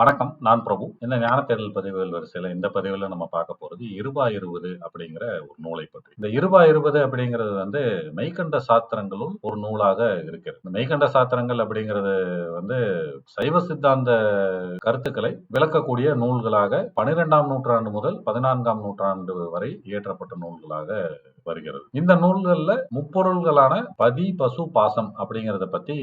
வணக்கம் நான் பிரபு. இந்த ஞான தேடல் பதிவுகள் வரிசையில இந்த பதிவுல நம்ம பார்க்க போறது இருபா இருபது அப்படிங்கிற ஒரு நூலை பற்றி. இந்த இருபா இருபது அப்படிங்கிறது வந்து மெய்கண்ட சாத்திரங்களும் ஒரு நூலாக இருக்கிறது. இந்த மெய்கண்ட சாத்திரங்கள் அப்படிங்கிறது வந்து சைவ சித்தாந்த கருத்துக்களை விளக்கக்கூடிய நூல்களாக பனிரெண்டாம் நூற்றாண்டு முதல் பதினான்காம் நூற்றாண்டு வரை இயற்றப்பட்ட நூல்களாக வருகிறது. இந்த நூல்கள்ல முப்பொருள்களான பதி பசு பாசம் அப்படிங்கறத பத்தி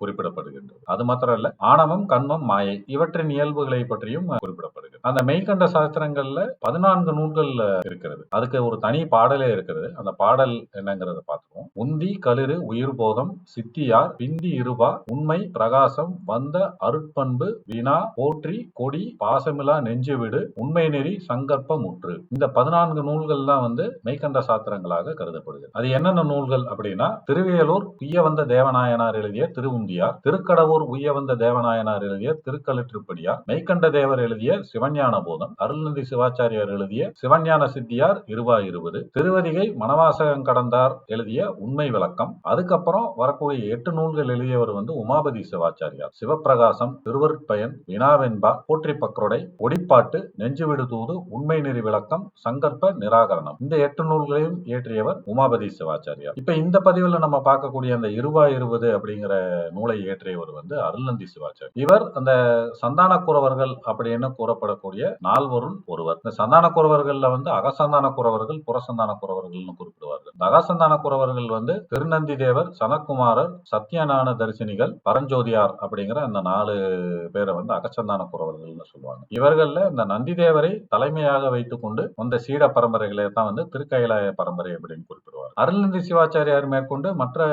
குறிப்பிடப்படுகின்றது. அது மாத்திரம் இல்ல ஆணவம் கண்மம் மாயை இவற்றின் இயல்புகளை பற்றியும் குறிப்பிடப்படுகிறது. அந்த மெய்கண்ட சாஸ்திரங்கள்ல பதினான்கு நூல்கள் இருக்கிறது. அதுக்கு ஒரு தனி பாடலே இருக்கிறது. அந்த பாடல் என்னங்கிறத பார்த்துருவோம் உந்தி களிறு உயிர் போதம் சித்தியார் பிந்தி இருபா உண்மை பிரகாசம் வந்த அருட்பண்பு வினா போற்றி கொடி பாசமிலா நெஞ்சு வீடு உண்மை நெறி சங்கற்ப முற்று இந்த பதினான்கு நூல்கள் தான் வந்து மெய்கண்ட சாத்திரங்களாக கருதப்படுகிறது. அது என்னென்ன நூல்கள் அப்படின்னா திருவியலூர் உய்யவந்த தேவநாயனார் எழுதிய திருவுந்தியார் திருக்கடவூர் உய்யவந்த தேவநாயனார் எழுதிய திருக்கலிற்றுப்படியார் மெய்கண்ட தேவர் எழுதிய சிவஞான போதம் அருள்நந்தி சிவாச்சாரியார் எழுதிய சிவஞான சித்தியார் இருபா இருபது திருவதிகை மணவாசகம் கடந்தார் எழுதிய உண்மை விளக்கம் அதுக்கப்புறம் வரக்கூடிய எட்டு நூல்கள் எழுதியவர் வந்து உமாபதி சிவாச்சாரியார். சிவப்பிரகாசம் திருவருட்பயன் வினாவென்பா போற்றி பக்ரோடை ஒடிப்பாட்டு நெஞ்சுவிடு தூது உண்மை நெறி விளக்கம் சங்கற்ப நிராகரணம். இந்த எட்டு நூல்களையும் இயற்றியவர் உமாபதி சிவாச்சாரியார். இப்ப இந்த பதிவுல நம்ம பார்க்கக்கூடிய அந்த இருவா இருபது அப்படிங்கிற நூலை இயற்றியவர் வந்து அருள்நந்தி சிவாச்சாரி. இவர் அந்த சந்தான குறவர்கள் அப்படின்னு கூறப்படக்கூடிய நால்வருள் ஒருவர். இந்த சந்தான குறவர்கள்ல வந்து அகசந்தான குறவர்கள் புறசந்தான குறவர்கள்னு குறிப்பிடுவார்கள். இந்த அகசந்தான குறவர்கள் வந்து திருநந்தி தேவர் சனக்குமாரர் சத்யநான தரிசினிகள் பரஞ்சோதியார் அப்படிங்கிற அந்த நாலு பேரை வந்து அகசந்தான குறவர்கள்னு சொல்லுவாங்க. இவர்கள்ல இந்த நந்தி தேவரை தலைமையாக வைத்துக்கொண்டு வந்த சீட பரம்பரைகளை தான் வந்து திருக்கைலாய பரம்பரை பரம்பரை அப்படின்னு குறிப்பிடுவார். அருள்நந்தி சிவாச்சாரியார் மேற்கொண்டு மற்ற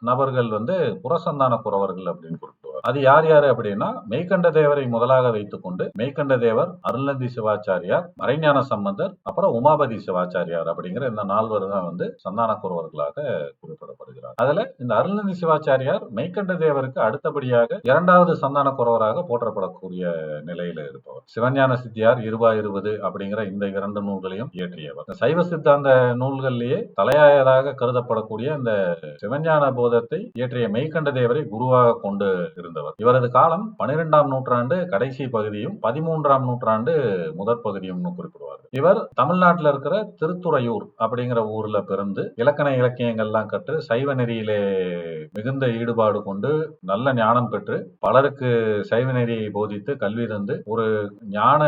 நபர்கள் வந்து புறசந்தான குறவர்கள் அப்படின்னு குறிப்பிடுவார். அது யார் யாரு அப்படின்னா மெய்கண்ட தேவரை முதலாக வைத்துக்கொண்டு மெய்கண்ட தேவர் அருள்நந்தி சிவாச்சாரியார் மறைஞான சம்பந்தர் அப்புறம் உமாபதி சிவாச்சாரியார் அப்படிங்கிற இந்த நால்வர் தான் வந்து சந்தான குருவர்களாக குறிப்பிடப்படுகிறார். அதுல இந்த அருள்நந்தி சிவாச்சாரியார் மெய்கண்ட தேவருக்கு அடுத்தபடியாக இரண்டாவது சந்தான குறவராக போற்றப்படக்கூடிய நிலையில இருப்பவர். சிவஞான சித்தியார் இருபா இருபது அப்படிங்கிற இந்த இரண்டு நூல்களையும் இயற்றியவர். சைவ சித்தாந்த நூல்களிலேயே தலையாயதாக கருதப்படக்கூடிய இந்த சிவஞான போதத்தை இயற்றிய மெய்கண்ட தேவரை குருவாக கொண்டு இருந்தவர். இவரது காலம் பனிரெண்டாம் நூற்றாண்டு கடைசி பகுதியும் பதிமூன்றாம் நூற்றாண்டு முதற் பகுதியும்னு குறிப்பிடுவார் இவர் தமிழ்நாட்டில் இருக்கிற திருத்துறையூர் அப்படிங்கிற ஊர்ல பிறந்து இலக்கண இலக்கியங்கள்லாம் கற்று சைவ நெறியிலே மிகுந்த ஈடுபாடு கொண்டு நல்ல ஞானம் பெற்று பலருக்கு சைவ நெறியை போதித்து கல்வி தந்து ஒரு ஞான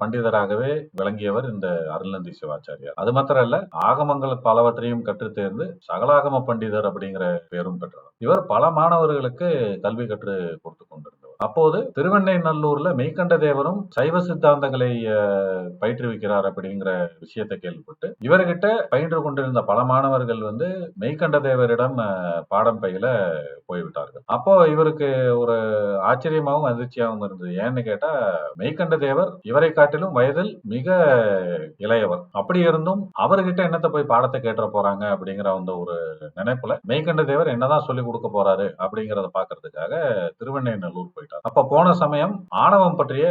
பண்டிதராகவே விளங்கியவர் இந்த அருள்நந்தி சிவாச்சாரியார். அது மாத்திரம் இல்ல ஆகமங்கள் பலவற்றையும் கற்றுத்தேர்ந்து சகலாகம பண்டிதர் அப்படிங்கிற பேரும் பெற்றவர். இவர் பல மாணவர்களுக்கு கல்வி கற்று கொடுத்து கொண்டிருந்தவர் அப்போது திருவெண்ணைநல்லூர்ல மெய்கண்ட தேவரும் சைவ சித்தாந்தங்களை பயிற்றுவிக்கிறார் அப்படிங்கிற விஷயத்தை கேள்விப்பட்டு இவர்கிட்ட பயின்று கொண்டிருந்த பல மாணவர்கள் வந்து மெய்கண்ட தேவரிடம் பாடம் பயில போய்விட்டார்கள். அப்போ இவருக்கு ஒரு ஆச்சரியமாகவும் அதிர்ச்சியாகவும் இருந்தது. ஏன்னு கேட்டா மெய்கண்ட தேவர் இவரை காட்டிலும் வயதில் மிக இளையவர். அப்படி இருந்தும் அவர்கிட்ட என்னத்த போய் பாடத்தை கேட்டுற போறாங்க அப்படிங்கிற அந்த ஒரு நினைப்புல மெய்கண்ட தேவர் என்னதான் சொல்லி கொடுக்க போறாரு அப்படிங்கறத பாக்குறதுக்காக திருவெண்ணைநல்லூர் போயிட்டார். அப்ப போன சமயம் ஆணவம் பற்றிய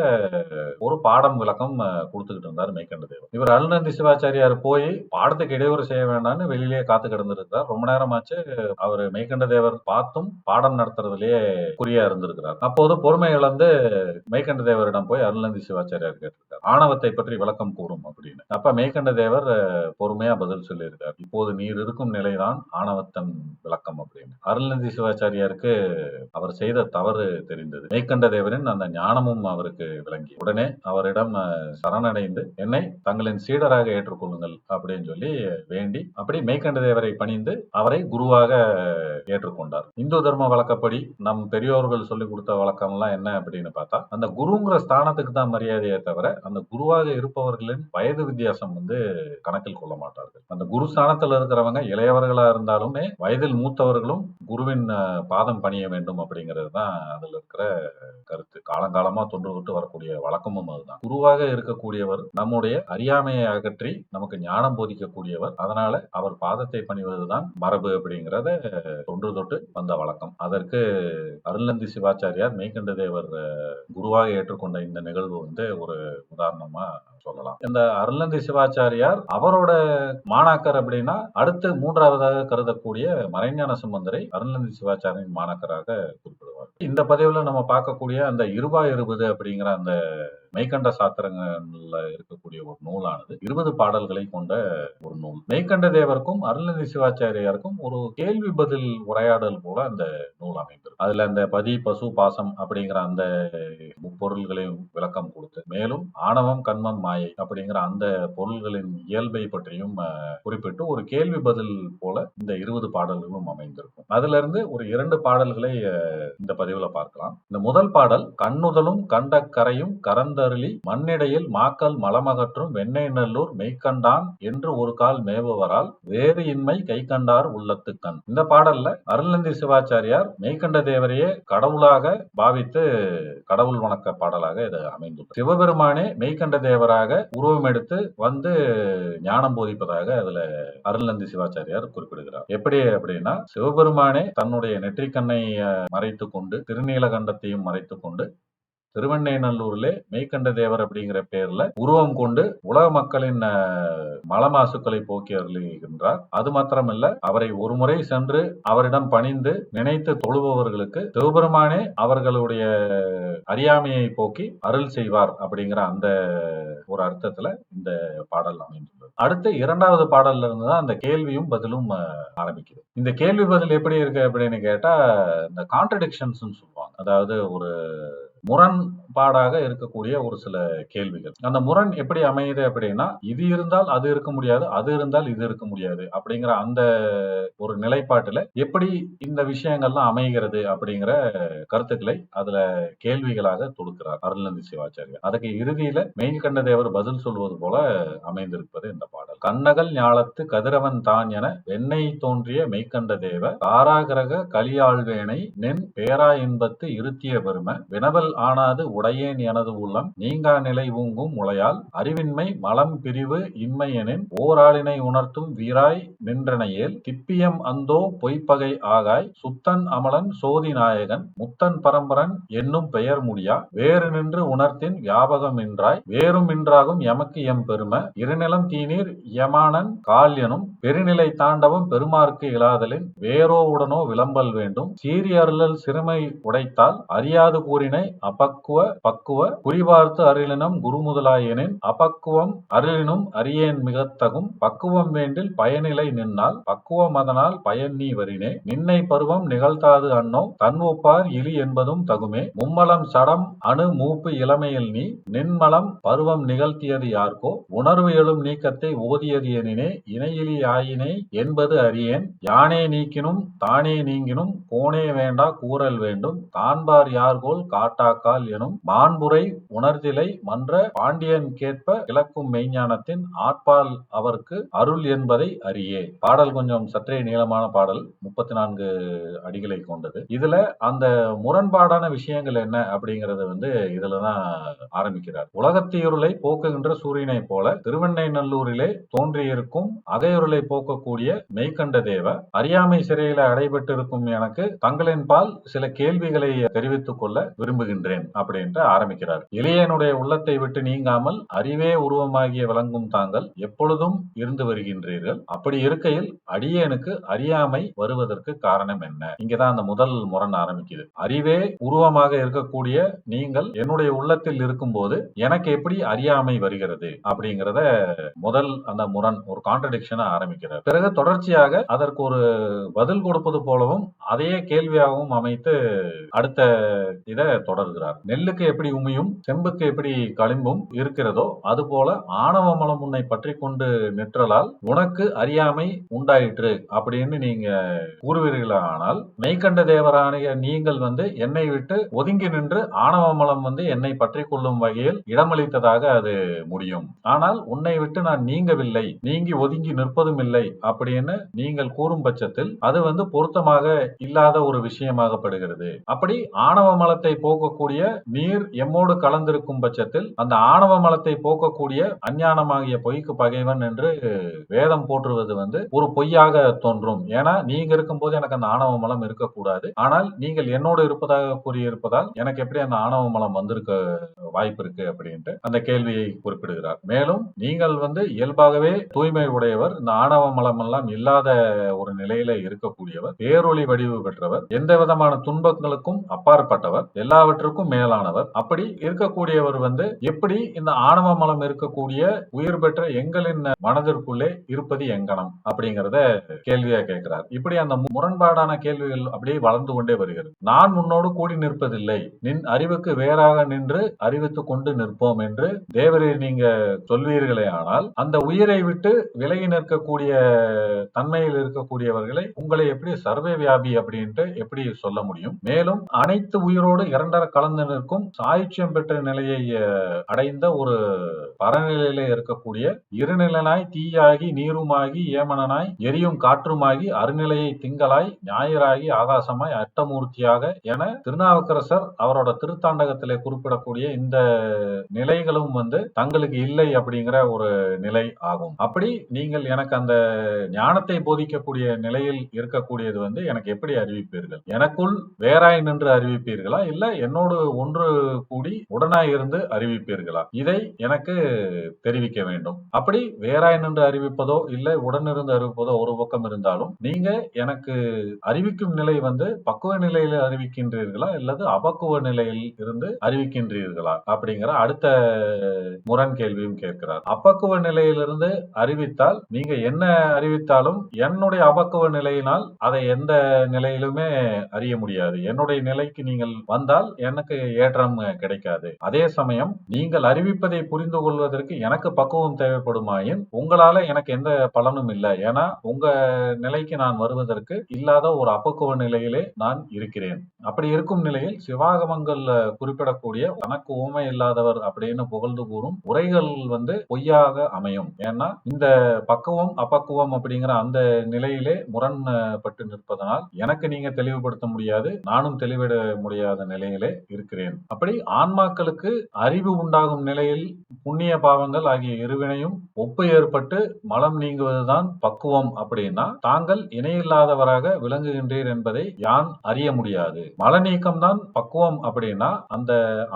ஒரு பாடம் விளக்கம் கொடுத்துக்கிட்டு இருந்தார் மெய்கண்ட தேவர் இவர் அருள்நந்தி சிவாச்சாரியார் போய் பாடத்துக்கு இடையூறு செய்ய வேண்டாம்னு வெளியிலேயே காத்து கிடந்திருக்கிறார் ரொம்ப நேரமாச்சு அவர் மெய்கண்ட தேவர் பார்த்தும் பாடம் நடத்துறதுலயே குறியா இருந்திருக்கிறார். அப்போது பொறுமை இழந்து மெய்கண்ட தேவரிடம் போய் அருள்நந்தி சிவாச்சாரியார் கேட்டிருக்கார். ஆணவத்தை பற்றி விளக்கம் கூறும் அப்படின்னு. அப்ப மெய்கண்ட தேவர் பொறுமையா பதில் சொல்லியிருக்கார். இப்போது நீர் இருக்கும் நிலைதான் ஆணவத்தன் விளக்கம் அப்படின்னு. அருள்நந்தி சிவாச்சாரியாருக்கு அவர் செய்த தவறு தெரிந்தது. மெய்கண்ட தேவரின் அந்த ஞானமும் அவருக்கு விளங்கி உடனே அவரிடம் சரணடைந்து என்னை தங்களின் சீடராக ஏற்றுக்கொள்ளுங்கள் அப்படின்னு சொல்லி வேண்டி அப்படி மெய்கண்ட தேவரை பணிந்து அவரை குருவாக ஏற்றுக்கொண்டார். இந்து தர்ம வழக்கப்படி நம் பெரியோர்கள் சொல்லி கொடுத்த வழக்கம் எல்லாம் என்ன அப்படின்னு பார்த்தா அந்த குருங்கிற ஸ்தானத்துக்கு தான் மரியாதையே தவிர அந்த குருவாக இருப்பவர்களின் வயது வித்தியாசம் வந்து கணக்கில் கொள்ள மாட்டார்கள். அந்த குரு ஸ்தானத்தில் இருக்கிறவங்க இளையவர்களா இருந்தாலுமே வயதில் மூத்தவர்களும் குருவின் பாதம் பணிய வேண்டும் அப்படிங்கிறது தான் அதில் இருக்கிற கருத்து. காலங்காலமா தொன்று தொட்டு வரக்கூடிய வழக்கமும் அதுதான். குருவாக இருக்கக்கூடியவர் நம்முடைய அறியாமையை அகற்றி நமக்கு ஞானம் போதிக்கக்கூடியவர். அதனால அவர் பாதத்தை பணிவதுதான் மரபு அப்படிங்கிறத தொன்று தொட்டு வந்த வழக்கம். அதற்கு அருள்நந்தி சிவாச்சாரியார் மெய்கண்ட தேவர் குருவாக ஏற்றுக்கொண்ட இந்த நிகழ்வு வந்து ஒரு உதாரணமா சொல்லலாம். இந்த அருளந்தி சிவாச்சாரியார் அவரோட மாணாக்கர் அப்படின்னா அடுத்து மூன்றாவதாக கருதக்கூடிய மறைஞான சம்பந்தரை அருளந்தி சிவாச்சாரியின் மாணாக்கராக குறிப்பிடுவார். இந்த பதிவுல நம்ம பார்க்கக்கூடிய அந்த இருபா இருபது அப்படிங்கிற அந்த மெய்கண்ட சாத்திரங்கள்ல இருக்கக்கூடிய ஒரு நூலானது இருபது பாடல்களை கொண்ட ஒரு நூல். மெய்கண்ட தேவருக்கும் அருள்நிதி சிவாச்சாரியாருக்கும் ஒரு கேள்வி பதில் உரையாடல் போல அந்த நூல் அமைந்திருக்கு. அதுல அந்த பதி பசு பாசம் அப்படிங்கிற அந்த முப்பொருள்களையும் விளக்கம் கொடுத்து மேலும் ஆணவம் கண்மம் மாயை அப்படிங்கிற அந்த பொருள்களின் இயல்பை பற்றியும் குறிப்பிட்டு ஒரு கேள்வி பதில் போல இந்த இருபது பாடல்களும் அமைந்திருக்கும். அதுல இருந்து ஒரு இரண்டு பாடல்களை இந்த பதிவுல பார்க்கலாம். இந்த முதல் பாடல் கண்ணுதலும் கண்ட கரையும் கரந்தருளி மண்ணிடையில் மாக்கல் மலமகற்றும் வெண்ணெய் நல்லூர் மெய்க்கண்டான் என்று ஒரு கால் மேவுவரால் வேறு இன்மை கை கண்டார் உள்ளத்து கண் இந்த பாடல்ல அருள்நந்தி சிவாச்சாரியார் மெய்கண்ட தேவரையே கடவுளாக பாவித்து கடவுள் வணக்க பாடலாக இது அமைந்துள்ளது. சிவபெருமானே மெய்கண்ட தேவராக உருவம் எடுத்து வந்து ஞானம் போதிப்பதாக அதுல அருள்நந்தி சிவாச்சாரியார் குறிப்பிடுகிறார். எப்படி அப்படின்னா சிவபெருமானே தன்னுடைய நெற்றிக்கண்ணை மறைத்து கொண்டு திருநீலகண்டத்தையும் மறைத்து கொண்டு திருவெண்ணெய்நல்லூர்ல மெய்கண்ட தேவர் அப்படிங்கிற பேர்ல உருவம் கொண்டு உலக மக்களின் மலமாசுக்களை போக்கி அருளுகின்றார் அது மாத்திரமல்ல அவரை ஒரு முறை சென்று அவரிடம் பணிந்து நினைத்து தொழுபவர்களுக்கு சிவபெருமானே அவர்களுடைய அறியாமையை போக்கி அருள் செய்வார் அப்படிங்கிற அந்த ஒரு அர்த்தத்துல இந்த பாடல் அமைந்துள்ளது. அடுத்து இரண்டாவது பாடல்ல இருந்து தான் அந்த கேள்வியும் பதிலும் ஆரம்பிக்குது. இந்த கேள்வி பதில் எப்படி இருக்கு அப்படின்னு கேட்டா இந்த கான்ட்ரடிக்ஷன்ஸ் சொல்லுவாங்க. அதாவது ஒரு Moran பாடாக இருக்கக்கூடிய ஒரு சில கேள்விகள். அந்த முரண் எப்படி அமையுது அப்படின்னா இது இருந்தால் அது இருக்க முடியாது அது இருந்தால் இது இருக்க முடியாது அப்படிங்கிற அந்த ஒரு நிலைப்பாட்டுல எப்படி இந்த விஷயங்கள்லாம் அமைகிறது அப்படிங்கிற கருத்துக்களை அதுல கேள்விகளாக தொடுக்கிறார் அருள்நந்தி சிவாச்சாரியார். அதுக்கு இறுதியில மெய்கண்ட தேவர் பதில் சொல்வது போல அமைந்திருப்பது இந்த பாடல். கண்ணகல் ஞாலத்து கதிரவன் தான் என வெண்ணெய் தோன்றிய மெய்கண்ட தேவ காராகிரக கலியாழ்வேனை நின் பேரா இன்பத்து இருத்திய பெரும வினவல் ஆனாது உடையேன் எனது உள்ளம். நீங்கா நிலை ஊங்கும் முளையால் அறிவின்மை மலம் பிரிவு இன்மையெனின் ஓராளினை உணர்த்தும் வீராய் நின்றனையேல் திப்பியம் அந்தோ பொய்ப்பகை ஆகாய் சுத்தன் அமலன் சோதி நாயகன் முத்தன் பரம்பரன் என்னும் பெயர் முடியா. வேறு நின்று உணர்த்தின் வியாபகம் இன்றாய். வேறும் இன்றாகும் எமக்கு எம் பெரும. இருநிலம் தீநீர் யமானன் கால் எனும் பெருநிலை தாண்டவம் பெருமார்க்கு இலாதலின் வேறோ உடனோ விளம்பல் வேண்டும். சீரிய அருளல் சிறுமை உடைத்தால் அறியாது கூறினை அபக்குவ பக்குவ குறிபார்த்து அருளினம் குருமுதலாயனின் அபக்குவம் அருளினும் அரியேன் மிகத்தகும் பக்குவம் வேண்டில் பயனிலை நின்னால் பக்குவம் அதனால் பயன் நீ வரினே நின்னை பருவம் நிகழ்த்தாது அன்னோ. தன் ஒப்பார் இலி என்பதும் தகுமே. மும்மலம் சடம் அணு மூப்பு இளமையில் நீ. நின்மலம் பருவம் நிகழ்த்தியது யார்கோ உணர்வு எழும் நீக்கத்தை ஓதியது எனினே. இணையிலி ஆயினே என்பது அறியேன். யானே நீக்கினும் தானே நீங்கினும். கோனே வேண்டா கூறல் வேண்டும். தான்பார் யார்கோல் காட்டாக்கால் எனும் மாண்புரை உணர்திலை மன்ற பாண்டியன் கேட்ப கிழக்கும் மெய்ஞானத்தின் ஆட்பால் அவருக்கு அருள் என்பதை அறியே. பாடல் கொஞ்சம் சற்றே நீளமான பாடல் முப்பத்தி நான்கு அடிகளை கொண்டது. இதுல அந்த முரண்பாடான விஷயங்கள் என்ன அப்படிங்கறது வந்து இதுலதான் ஆரம்பிக்கிறார். உலகத்தீருளை போக்குகின்ற சூரியனை போல திருவெண்ணைநல்லூரிலே தோன்றியிருக்கும் அகையுருளை போக்கக்கூடிய மெய்கண்ட தேவ அறியாமை சிறையில அடைபட்டிருக்கும் எனக்கு தங்களின் பால் சில கேள்விகளை தெரிவித்துக் கொள்ள விரும்புகின்றேன் என்று ஆரம்பிக்கிறார். இளையனுடைய உள்ளத்தை விட்டு நீங்காமல் அறிவே உருவமாகிய விளங்கும் தாங்கள் எப்பொழுதும் இருந்து வருகின்றீர்கள். அப்படி இருக்கையில் அடியேனுக்கு அறியாமை வருவதற்கு காரணம் என்ன? இங்கதான் அந்த முதல் முரண் ஆரம்பிக்குது. அறிவே உருவமாக இருக்கக்கூடிய நீங்கள் என்னுடைய உள்ளத்தில் இருக்கும்போது எனக்கு எப்படி அறியாமை வருகிறது? அப்படிங்கறத முதல் அந்த முரண் ஒரு கான்ட்ரடிக்ஷனை ஆரம்பிக்கிறார். பிறகு தொடர்ச்சியாக அதற்கு ஒரு பதில் கொடுப்பது போலவும் அதையே கேள்வியாகவும் அமைத்து அடுத்த இதை தொடர்கிறார். நெல்லுக்கு எப்படி உமியும் செம்புக்கு எப்படி களிம்பும் இருக்கிறதோ அதுபோல ஆணவ மலம் உன்னை பற்றி கொண்டு நிற்றலால் உனக்கு அறியாமை உண்டாயிற்று அப்படின்னு நீங்க கூறுவீர்களானால் மெய்கண்ட தேவரானிய நீங்கள் வந்து என்னை விட்டு ஒதுங்கி நின்று ஆணவ மலம் வந்து என்னை பற்றி கொள்ளும் வகையில் இடமளித்ததாக அது முடியும். ஆனால் உன்னை விட்டு நான் நீங்கவில்லை நீங்கி ஒதுங்கி நிற்பதும் இல்லை அப்படின்னு நீங்கள் கூறும் பட்சத்தில் அது வந்து பொருத்தமாக இல்லாத ஒரு விஷயமாகப்படுகிறது. அப்படி ஆணவ மலத்தை போக்கக்கூடிய நீ நீர் எம்மோடு கலந்திருக்கும் பட்சத்தில் அந்த ஆணவ மலத்தை போக்கக்கூடிய அஞ்ஞானமாகிய பொய்க்கு பகைவன் என்று வேதம் போற்றுவது வந்து ஒரு பொய்யாக தோன்றும். ஏன்னா நீங்க இருக்கும்போது எனக்கு அந்த ஆணவ மலம் இருக்கக்கூடாது. ஆனால் நீங்கள் என்னோடு இருப்பதாக கூறியிருப்பதால் எனக்கு எப்படி அந்த ஆணவ மலம் வந்திருக்க வாய்ப்பு இருக்கு அப்படின்ட்டு அந்த கேள்வியை குறிப்பிடுகிறார். மேலும் நீங்கள் வந்து இயல்பாகவே தூய்மை உடையவர் இந்த ஆணவ மலம் எல்லாம் இல்லாத ஒரு நிலையில இருக்கக்கூடியவர் பேரொளி வடிவு பெற்றவர் எந்த விதமான துன்பங்களுக்கும் அப்பாற்பட்டவர் எல்லாவற்றுக்கும் மேலானவர். அப்படி இருக்கக்கூடியவர் வந்து எப்படி இந்த ஆணவ மலம் இருக்கக்கூடிய உயிர் பெற்ற எங்களின் மனதிற்குள்ளே இருப்பது எங்கனம் அப்படிங்கறத கேள்வியா கேட்கிறார். இப்படி அந்த முரண்பாடான கேள்விகள் அப்படியே வளர்ந்து கொண்டே வருகிறது. நான் உன்னோடு கூடி நிற்பதில்லை. நின் அறிவுக்கு வேறாக நின்று அறிவித்துக் கொண்டு நிற்போம் என்று தேவரே நீங்க சொல்வீர்களே ஆனால் அந்த உயிரை விட்டு விலகி நிற்கக்கூடிய தன்மையில் இருக்கக்கூடியவர்களை உங்களை எப்படி சர்வே வியாபி அப்படின்ட்டு எப்படி சொல்ல முடியும்? மேலும் அனைத்து உயிரோடு இரண்டர கலந்து நிற்கும் சாய்ச்சியம் பெற்ற நிலையை அடைந்த ஒரு பரநிலையில இருக்கக்கூடிய இருநிலனாய் தீயாகி நீருமாகி ஏமனனாய் எரியும் காற்றுமாகி அருநிலையை திங்களாய் ஞாயிறாகி ஆகாசமாய் அட்டமூர்த்தியாக என திருநாவுக்கரசர் அவரோட திருத்தாண்டகத்திலே குறிப்பிடக்கூடிய இந்த நிலைகளும் வந்து தங்களுக்கு இல்லை அப்படிங்கிற ஒரு நிலை ஆகும். அப்படி நீங்கள் எனக்கு அந்த ஞானத்தை போதிக்கக்கூடிய நிலையில் இருக்கக்கூடியது வந்து எனக்கு எப்படி அறிவிப்பீர்கள்? எனக்குள் வேறாய் நின்று அறிவிப்பீர்களா? இல்ல என்னோடு ஒன்று கூடி உடனாய் இருந்து அறிவிப்பீர்களா? இதை எனக்கு தெரிவிக்க வேண்டும். அப்படி வேறாய் நின்று அறிவிப்பதோ இல்லை உடனிருந்து அறிவிப்பதோ ஒரு பக்கம் இருந்தாலும் நீங்க எனக்கு அறிவிக்கும் நிலை வந்து பக்குவ நிலையில அறிவிக்கின்றீர்களா அல்லது அபக்குவ நிலையில் இருந்து அறிவிக்கின்றீர்களா? அப்படிங்கிற அடுத்த முரண் கேள்வியும் கேட்கிறார். அப்பக்குவ நிலையிலிருந்து அறிவித்தால் நீங்க என்ன அறிவித்தாலும் என்னுடைய அபக்குவ நிலையினால் அதை எந்த நிலையிலுமே அறிய முடியாது. என்னுடைய நிலைக்கு நீங்கள் வந்தால் எனக்கு ஏற்ற ஏற்றம் கிடைக்காது. அதே சமயம் நீங்கள் அறிவிப்பதை புரிந்து கொள்வதற்கு எனக்கு பக்குவம் தேவைப்படுமாயின் உங்களால எனக்கு எந்த பலனும் இல்லை. ஏன்னா உங்க நிலைக்கு நான் வருவதற்கு இல்லாத ஒரு அப்பக்குவ நிலையிலே நான் இருக்கிறேன். அப்படி இருக்கும் நிலையில் சிவாகமங்கள் குறிப்பிடக்கூடிய தனக்கு ஊமை இல்லாதவர் அப்படின்னு புகழ்ந்து கூறும் உரைகள் வந்து பொய்யாக அமையும். ஏன்னா இந்த பக்குவம் அப்பக்குவம் அப்படிங்கிற அந்த நிலையிலே முரண்பட்டு நிற்பதனால் எனக்கு நீங்க தெளிவுபடுத்த முடியாது நானும் தெளிவிட முடியாத நிலையிலே இருக்கிறேன். அப்படி ஆன்மாக்களுக்கு அறிவு உண்டாகும் நிலையில் புண்ணிய பாவங்கள் ஆகிய இருவினையும் ஒப்பு ஏற்பட்டு மலம் நீங்குவதுதான் பக்குவம் அப்படின்னா தாங்கள் இணையில்லாதவராக விளங்குகின்றீர் என்பதை யான் அறிய முடியாது. மல நீக்கம் தான் பக்குவம் அப்படின்னா அந்த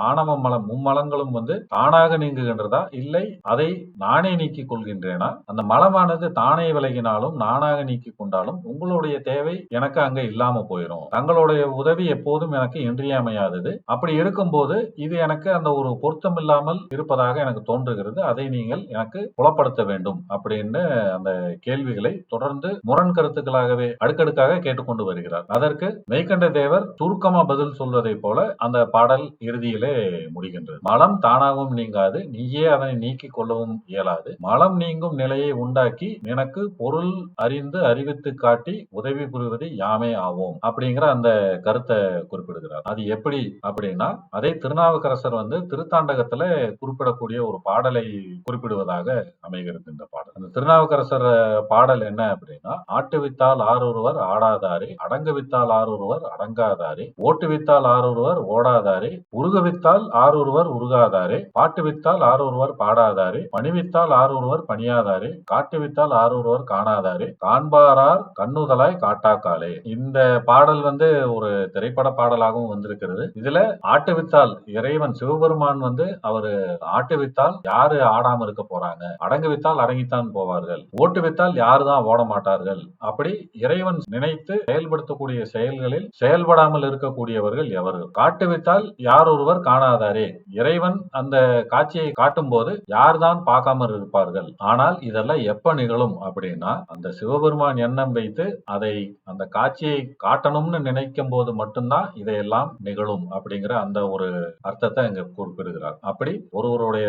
ஆணவ மலம் மும்மலங்களும் வந்து தானாக நீங்குகின்றதா? இல்லை அதை நானே நீக்கிக் கொள்கின்றேனா? அந்த மலமானது தானே விலகினாலும் நானாக நீக்கிக் கொண்டாலும் உங்களுடைய தேவை எனக்கு அங்க இல்லாம போயிடும் தங்களுடைய உதவி எப்போதும் எனக்கு இன்றியமையாதது. அப்படி இருக்கும்போது இது எனக்கு அந்த ஒரு பொருத்தம் இல்லாமல் இருப்பதாக எனக்கு தோன்றுகிறது. அதை நீங்கள் எனக்கு புலப்படுத்த வேண்டும் அப்படின்னு அந்த கேள்விகளை தொடர்ந்து முரண் கருத்துக்களாகவே அடுக்கடுக்காக கேட்டுக்கொண்டு வருகிறார். அதற்கு மெய்கண்ட தேவர் சுருக்கமா பதில் சொல்வதை போல அந்த பாடல் இறுதியிலே முடிகின்றது. மலம் தானாகவும் நீங்காது நீயே அதனை நீக்கிக் கொள்ளவும் இயலாது. மலம் நீங்கும் நிலையை உண்டாக்கி எனக்கு பொருள் அறிந்து அறிவித்து காட்டி உதவி புரிவது யாமே ஆவோம் அப்படிங்கிற அந்த கருத்தை குறிப்பிடுகிறார். அது எப்படி அப்படின்னா அதே திருநாவுக்கரசர் வந்து திருத்தாண்டகத்துல குறிப்பிடக்கூடிய ஒரு பாடலை குறிப்பிடுவதாக அமைகிறது இந்த பாடல். அந்த திருநாவுக்கரசர் பாடல் என்ன அப்படின்னா ஆட்டுவித்தால் ஆரொருவர் ஆடாதாரே அடங்குவித்தால் ஆரொருவர் அடங்காதாரே ஓட்டுவித்தால் ஆரொருவர் ஓடாதாரே உருகுவித்தால் ஆரொருவர் உருகாதாரே பாட்டுவித்தால் ஆரொருவர் பாடாதாரே பணிவித்தால் ஆரொருவர் பணியாதாரே காட்டுவித்தால் ஆரொருவர் காணாதாரே காண்பாரார் கண்ணுதலாய் காட்டாக்காலே இந்த பாடல் வந்து ஒரு திரைப்பட பாடலாகவும் வந்திருக்கிறது. இதுல ஆட்டுவித்தால் இறைவன் சிவபெருமான் வந்து அவரு ஆட்டுவித்தால் யாரு ஆடாம இருக்க போறாங்க? அடங்கு வித்தால் அடங்கித்தான் போவார்கள். ஓட்டு வித்தால் யாருதான் ஓட மாட்டார்கள்? அப்படி இறைவன் நினைத்து செயல்படுத்தக்கூடிய செயல்களில் செயல்படாமல் இருக்கக்கூடியவர்கள் எவர்கள்? காட்டு வித்தால் யார் ஒருவர் காணாதாரே? இறைவன் அந்த காட்சியை காட்டும் போது யார்தான் பார்க்காமல் இருப்பார்கள்? ஆனால் இதெல்லாம் எப்ப நிகழும் அப்படின்னா அந்த சிவபெருமான் எண்ணம் வைத்து அதை அந்த காட்சியை காட்டணும்னு நினைக்கும் போது மட்டும்தான் இதையெல்லாம் நிகழும் அப்படிங்கிற அந்த ஒரு அர்த்தத்தை இங்க குறிப்பிடுகிறார். அப்படி ஒருவருடைய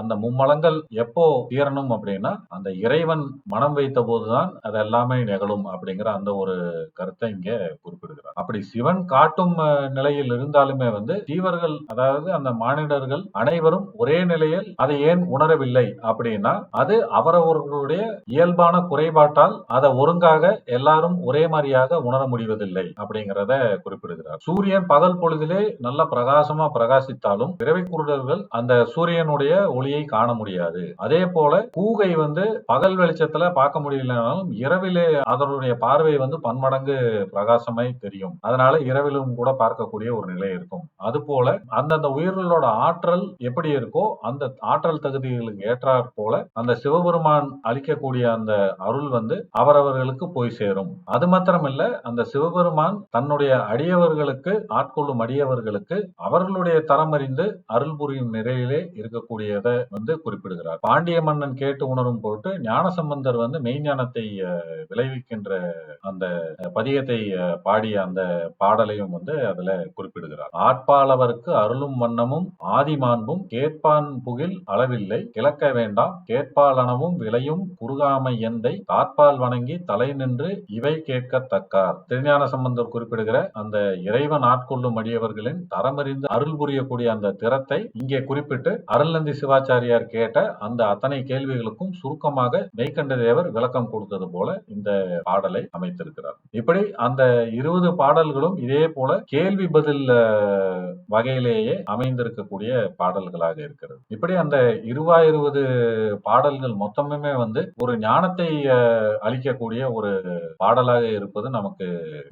அந்த மும்மலங்கள் எப்போ தீரணும் அப்படின்னா அந்த இறைவன் மனம் வைத்த போதுதான் அது எல்லாமே நிகழும் அப்படிங்கிற அந்த ஒரு கருத்தை இங்க குறிப்பிடுகிறார். அப்படி சிவன் காட்டும் நிலையில் இருந்தாலுமே வந்து தீவர்கள் அதாவது அந்த மானிடர்கள் அனைவரும் ஒரே நிலையில் அதை ஏன் உணரவில்லை அப்படின்னா அது அவரவர்களுடைய இயல்பான குறைபாட்டால் அதை ஒருங்காக எல்லாரும் ஒரே மாதிரியாக உணர முடிவதில்லை அப்படிங்கிறத குறிப்பிடுகிறார். சூரியன் பகல் பொழுதிலே நல்ல பிரகாச பிரகாசமா பிரகாசித்தாலும் பிறவி குருடர்கள் அந்த சூரியனுடைய ஒளியை காண முடியாது. அதே போல கூகை வந்து பகல் வெளிச்சத்துல பார்க்க முடியலனாலும் இரவிலே அதனுடைய பார்வை வந்து பன்மடங்கு பிரகாசமாய் தெரியும். அதனால இரவிலும் கூட பார்க்கக்கூடிய ஒரு நிலை இருக்கும். அது போல அந்தந்த உயிர்களோட ஆற்றல் எப்படி இருக்கோ அந்த ஆற்றல் தகுதிகளுக்கு ஏற்றாற் போல அந்த சிவபெருமான் அளிக்கக்கூடிய அந்த அருள் வந்து அவரவர்களுக்கு போய் சேரும். அது மாத்திரமில்ல அந்த சிவபெருமான் தன்னுடைய அடியவர்களுக்கு ஆட்கொள்ளும் அடியவர்களுக்கு அவர்களுடைய தரம் அறிந்து அருள் புரியும் நிலையிலே இருக்கக்கூடியதை வந்து குறிப்பிடுகிறார். பாண்டிய மன்னன் கேட்டு உணரும் பொருட்டு ஞானசம்பந்தர் வந்து மெய்ஞானத்தை விளைவிக்கின்ற அந்த பதிகத்தை பாடிய அந்த பாடலையும் வந்து அதுல குறிப்பிடுகிறார். ஆட்பாளவருக்கு அருளும் வண்ணமும் ஆதிமாண்பும் கேட்பான் புகில் அளவில்லை. கிளக்க வேண்டாம். கேட்பாலனவும் விளையும் குறுகாமை எந்தை. காற்பால் வணங்கி தலை நின்று இவை கேட்கத்தக்கார். திருஞான சம்பந்தர் குறிப்பிடுகிற அந்த இறைவன் ஆட்கொள்ளும் அடியவர்களின் அறிந்து அருள் புரியக்கூடிய அந்த திறத்தை இங்கே குறிப்பிட்டு அருள்நந்தி சிவாச்சாரியார் கேட்ட அந்த அத்தனை கேள்விகளுக்கும் சுருக்கமாக மெய்கண்ட தேவர் விளக்கம் கொடுத்தது போல இந்த பாடலை அமைத்திருக்கிறார். இப்படி அந்த இருபது பாடல்களும் இதே போல கேள்வி பதில் வகையிலேயே அமைந்திருக்கக்கூடிய பாடல்களாக இருக்கிறது. இப்படி அந்த இருபது பாடல்கள் மொத்தமுமே வந்து ஒரு ஞானத்தை அளிக்கக்கூடிய ஒரு பாடலாக இருப்பது நமக்கு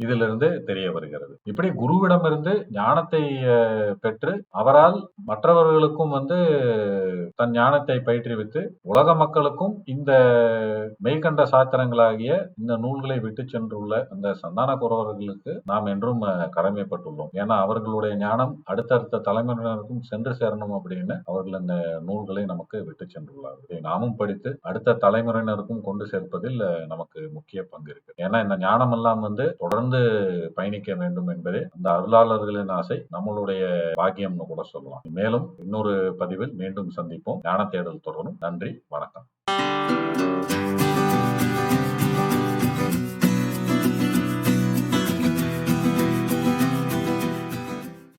இதிலிருந்து தெரிய வருகிறது. இப்படி குருவிடமிருந்து ஞானத்தை பெற்று அவரால் மற்றவர்களுக்கும் வந்து தன் ஞானத்தை பயிற்றுவித்து உலக மக்களுக்கும் இந்த மெய்கண்ட சாத்திரங்களாகிய இந்த நூல்களை விட்டு சென்றுள்ள அந்த சந்தான குரவர்களுக்கு நாம் என்றும் கடமைப்பட்டுள்ளோம். ஏன்னா அவர்களுடைய ஞானம் அடுத்தடுத்த தலைமுறையினருக்கும் சென்று சேரணும் அப்படின்னு அவர்கள் இந்த நூல்களை நமக்கு விட்டு சென்றுள்ளார்கள். இதை நாமும் படித்து அடுத்த தலைமுறையினருக்கும் கொண்டு சேர்ப்பதில் நமக்கு முக்கிய பங்கு இருக்கு. ஏன்னா இந்த ஞானம் எல்லாம் வந்து தொடர்ந்து பயணிக்க வேண்டும் என்பதே அந்த அருளாளர்களின் ஆசை. நம்மளுடைய பாக்கியம்னு கூட சொல்லலாம். மேலும் இன்னொரு பதிவில் மீண்டும் சந்திப்போம். ஞான தேடல் தொடரும். நன்றி. வணக்கம்.